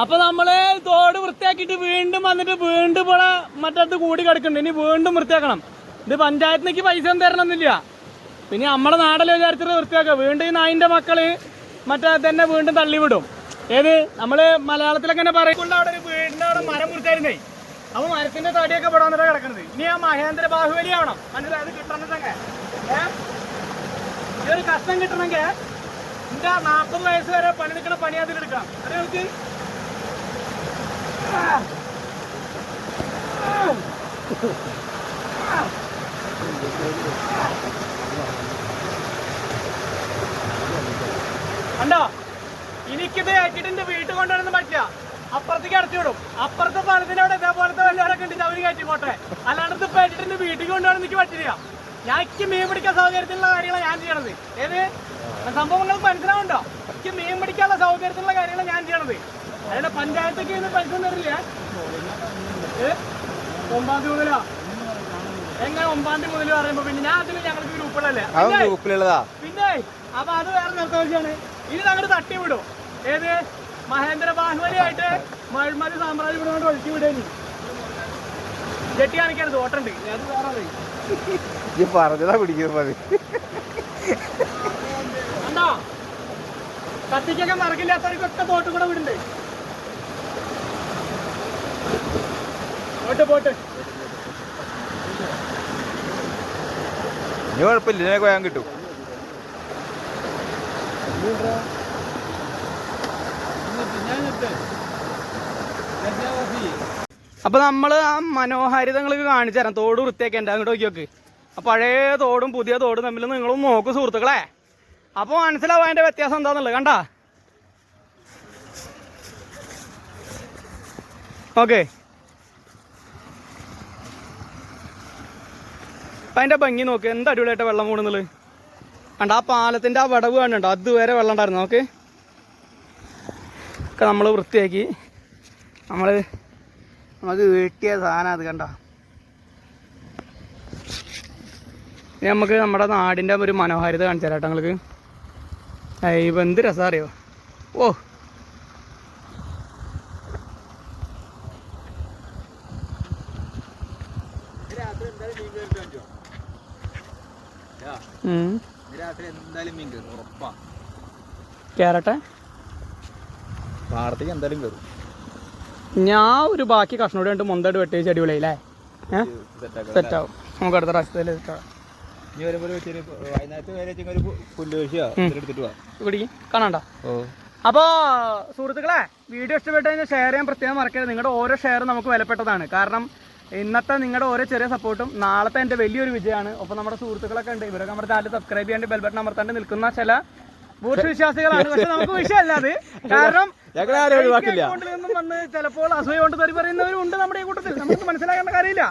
അപ്പൊ നമ്മൾ തോട് വൃത്തിയാക്കിയിട്ട് വീണ്ടും വന്നിട്ട് വീണ്ടും ഇവിടെ മറ്റത്ത് കൂടി കിടക്കുന്നുണ്ട്. ഇനി വീണ്ടും വൃത്തിയാക്കണം. ഇത് പഞ്ചായത്തിനേക്ക് പൈസ ഒന്നും തരണമെന്നില്ല. പിന്നെ നമ്മുടെ നാടല്ലേ വിചാരിച്ചിട്ട് വൃത്തിയാക്കുക. വീണ്ടും ഈ നായിന്റെ മക്കൾ മറ്റേ തന്നെ വീണ്ടും തള്ളിവിടും. ഏത്? നമ്മൾ മലയാളത്തിലൊക്കെ തന്നെ പറയും അവിടെ ഒരു വീടിന്റെ അവിടെ മരം മുറിച്ചായിരുന്നേ. അപ്പൊ മരത്തിന്റെ തടിയൊക്കെ ഇവിടെ വന്നിട്ട് കിടക്കുന്നത് ഇനി ആ മഹേന്ദ്ര ബാഹുബലി ആവണം മനസ്സിലായത് കിട്ടണമെന്നൊക്കെ. ഈ ഒരു കഷ്ടം കിട്ടണമെങ്കിൽ എന്റെ നാൽപ്പത് വയസ്സ് വരെ പണിയെടുക്കണ പണി അതിലെടുക്കാം അറിയാം നമുക്ക് കണ്ടോ? എനിക്കിത് ആക്കിയിട്ട് വീട്ടിൽ കൊണ്ടുവരുന്ന പറ്റില്ല. അപ്പുറത്തേക്ക് അടച്ചു വിടും. അപ്പുറത്തെ പാലത്തിന്റെ അവിടെ ഇതേപോലത്തെ വല്ലവരൊക്കെ ഉണ്ട് അവർ കയറ്റി പോട്ടെ. അല്ലാണ്ട് ഏറ്റിട്ട് എന്റെ വീട്ടിൽ കൊണ്ടുവരാൻ എനിക്ക് പറ്റില്ല. ഞാൻ എനിക്ക് മീൻ പിടിക്കാൻ സൗകര്യത്തിലുള്ള കാര്യങ്ങളാണ് ഞാൻ ചെയ്യണത്. ഏത്? സംഭവം മനസ്സിലാവുണ്ടോ എനിക്ക് മീൻ പിടിക്കാനുള്ള സൗകര്യത്തിലുള്ള കാര്യങ്ങളാണ് ഞാൻ ചെയ്യണത്. അതായത് പഞ്ചായത്തൊക്കെ പൈസ തരില്ല? ഏ? ഒമ്പാം തീയതി മുതലാ എങ്ങനെ ഒമ്പാം തീയതി മുതൽ പറയുമ്പോ പിന്നെ ഞാൻ അതിൽ ഞങ്ങൾക്ക് ഗ്രൂപ്പുകളല്ലേ അത് ഗ്രൂപ്പിലുള്ളതാ. പിന്നെ അപ്പൊ അത് വേറെ നിർദ്ദേശമാണ് ഇനി അങ്ങോട്ട് തട്ടി വിടും. ഏത്? മഹേന്ദ്ര ബാഹുബലിയായിട്ട് മഴമതി സാമ്രാജ്യം ഇവിടെ കൊണ്ട് ഒഴുക്കി വിടേനി. ജെട്ടി കാണിക്കരുത് ഓട്ടുണ്ട്. അത് വേറെ. ഈ പറഞ്ഞതാ പിടിക്കുന്നത് മതി. കത്തിക്കൊക്കെ മറക്കില്ലാത്തവർക്കൊക്കെ തോട്ട് കൂടെ വിടുണ്ട് പോട്ട് പോട്ട് ഇനി കുഴപ്പമില്ല ഇതിനൊക്കെ വേഗം കിട്ടും. അപ്പൊ നമ്മൾ ആ മനോഹാരിതങ്ങൾക്ക് കാണിച്ചു തരാം. തോട് വൃത്തിയാക്കി എന്റെ അങ്ങോട്ട് നോക്കി നോക്ക്. ആ പഴയ തോടും പുതിയ തോടും തമ്മിൽ നിങ്ങളും നോക്ക് സുഹൃത്തുക്കളെ. അപ്പൊ മനസ്സിലാവും അതിന്റെ വ്യത്യാസം എന്താന്നുള്ളത് കണ്ടാ? ഓക്കെ അതിന്റെ ഭംഗി നോക്ക്. എന്ത് അടിപൊളിയായിട്ട് വെള്ളം കൂടുന്നുള്ളത് കണ്ട ആ പാലത്തിന്റെ ആ വടവ് കണ്ടുണ്ടോ അതുവരെ വെള്ളം ഉണ്ടായിരുന്നു. നോക്ക്. ഒക്കെ നമ്മൾ വൃത്തിയാക്കി നമ്മൾ നമുക്ക് വീട്ടിയ സാധനം അത് കണ്ട. നമുക്ക് നമ്മുടെ നാടിന്റെ ഒരു മനോഹാരിത കാണിച്ചു തരാം നിങ്ങൾക്ക്. ഇപ്പം എന്ത് രസം അറിയോ? ഓ ഉം. രാത്രി എന്തായാലും മീൻ കയറും ഉറപ്പാ കേറട്ടെ? പാടത്തേക്ക് എന്തായാലും കയറും ഞാൻ ഒരു ബാക്കി കഷ്ണോട് കണ്ട് മൊന്തമായിട്ട് അടിപൊളി അല്ലേ സെറ്റ് ആവും നമുക്ക് അടുത്ത പ്രാവശ്യത്തിൽ കാണണ്ട? അപ്പോ സുഹൃത്തുക്കളെ വീഡിയോ ഇഷ്ടപ്പെട്ടു കഴിഞ്ഞാൽ ഷെയർ ചെയ്യാൻ പ്രത്യേകം മറക്കരുത്. നിങ്ങളുടെ ഓരോ ഷെയർ നമുക്ക് വിലപ്പെട്ടതാണ്. കാരണം ഇന്നത്തെ നിങ്ങളുടെ ഓരോ ചെറിയ സപ്പോർട്ടും നാളത്തെ എന്റെ വലിയൊരു വിജയമാണ്. ഒപ്പം നമ്മുടെ സുഹൃത്തുക്കളൊക്കെ ഉണ്ട്. ഇവരൊക്കെ നമ്മുടെ ചാനൽ സബ്സ്ക്രൈബ് ചെയ്യാണ്ട് ബെൽബട്ടൺ അമർത്താണ്ട് നിൽക്കുന്ന ചില ഭൂഷ വിശ്വാസികളാണ്. പക്ഷെ നമുക്ക് വിഷയമല്ല അത്. കാരണം നിന്നും വന്ന് ചിലപ്പോൾ അസൂയ കൊണ്ട് തെറി പറയുന്നവരും ഉണ്ട് നമ്മുടെ ഈ കൂട്ടത്തിൽ. നമുക്ക് മനസ്സിലാക്കേണ്ട കാര്യമില്ല.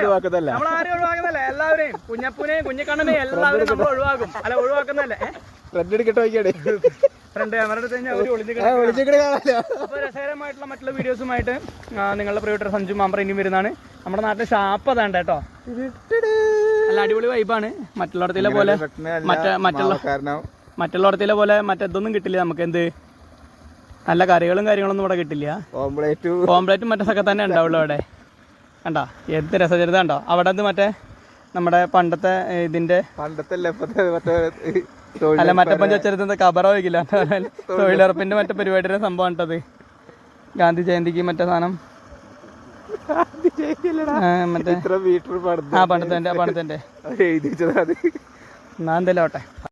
ഒഴിവാക്കുന്നതല്ല. നമ്മൾ ആരും ഒഴിവാക്കുന്നല്ല എല്ലാവരെയും കുഞ്ഞപ്പൂനെയും കുഞ്ഞിക്കണ്ണനെയും എല്ലാവരും നമ്മൾ ഒഴിവാക്കും. അല്ല ഒഴിവാക്കുന്നല്ലേ ഫ്രണ്ട് എടുക്കട്ടെ ഫ്രണ്ട് ക്യാമറ എടുത്ത് കഴിഞ്ഞാൽ അവർ അപ്പോൾ രസകരമായിട്ടുള്ള മറ്റുള്ള വീഡിയോസുമായിട്ട് നിങ്ങളുടെ പ്രിയപ്പെട്ട സഞ്ജു മാമ്പറ ഇനിയും വരുന്നതാണ്. നമ്മുടെ നാട്ടിലെ ഷാപ്പ് അതാണ് കേട്ടോ. നല്ല അടിപൊളി വൈബാണ് മറ്റുള്ളടത്തിലെ പോലെ മറ്റേ മറ്റുള്ള മറ്റുള്ളിടത്തിലെ പോലെ മറ്റേതൊന്നും കിട്ടില്ല നമുക്ക്. എന്ത്? നല്ല കറികളും കാര്യങ്ങളൊന്നും ഇവിടെ കിട്ടില്ല. ഓംപ്ലേറ്റ് ഓംപ്ലേറ്റും മറ്റൊക്കെ തന്നെ ഉണ്ടാവുള്ളൂ അവിടെ. കണ്ടോ? എന്ത് രസചരിത കണ്ടോ? അവിടെ അത് മറ്റേ നമ്മുടെ പണ്ടത്തെ ഇതിന്റെ പണ്ടത്തെ അല്ല ഇപ്പത്തെ മറ്റേ അല്ല? മറ്റേ പഞ്ചായത്ത് കബറ വയ്ക്കില്ല തൊഴിലുറപ്പിന്റെ മറ്റേ പരിപാടിയുടെ സംഭവം കേട്ടത് ഗാന്ധി ജയന്തിക്ക് മറ്റേ സാധനം. മറ്റേ ആ പണ്ടത്തെ പണ്ടത്തെ എന്നാ എന്തെല്ലാം ആവട്ടെ.